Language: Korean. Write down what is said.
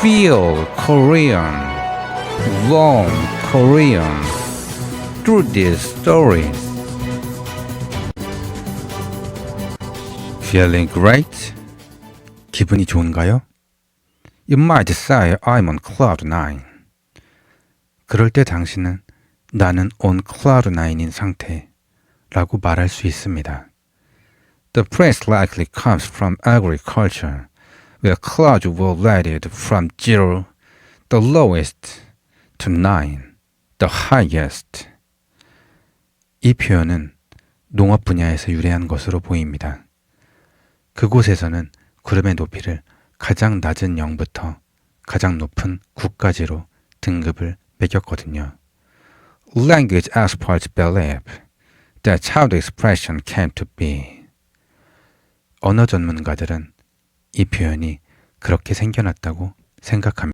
feel Korean, warm Korean through these stories. Feeling great? 기분이 좋은가요? You might say I'm on cloud nine. 그럴 때 당신은 나는 on cloud nine인 상태라고 말할 수 있습니다. The praise likely comes from agriculture, where clouds were rated from zero, the lowest, to nine, the highest. 이 표현은 농업 분야에서 유래한 것으로 보입니다. 그곳에서는 구름의 높이를 가장 낮은 0부터 가장 높은 9까지로 등급을 매겼거든요. Language experts believe that's how the expression came to be. 언어 전문가들은 이 표현이 그렇게 생겨났다고 생각합니다.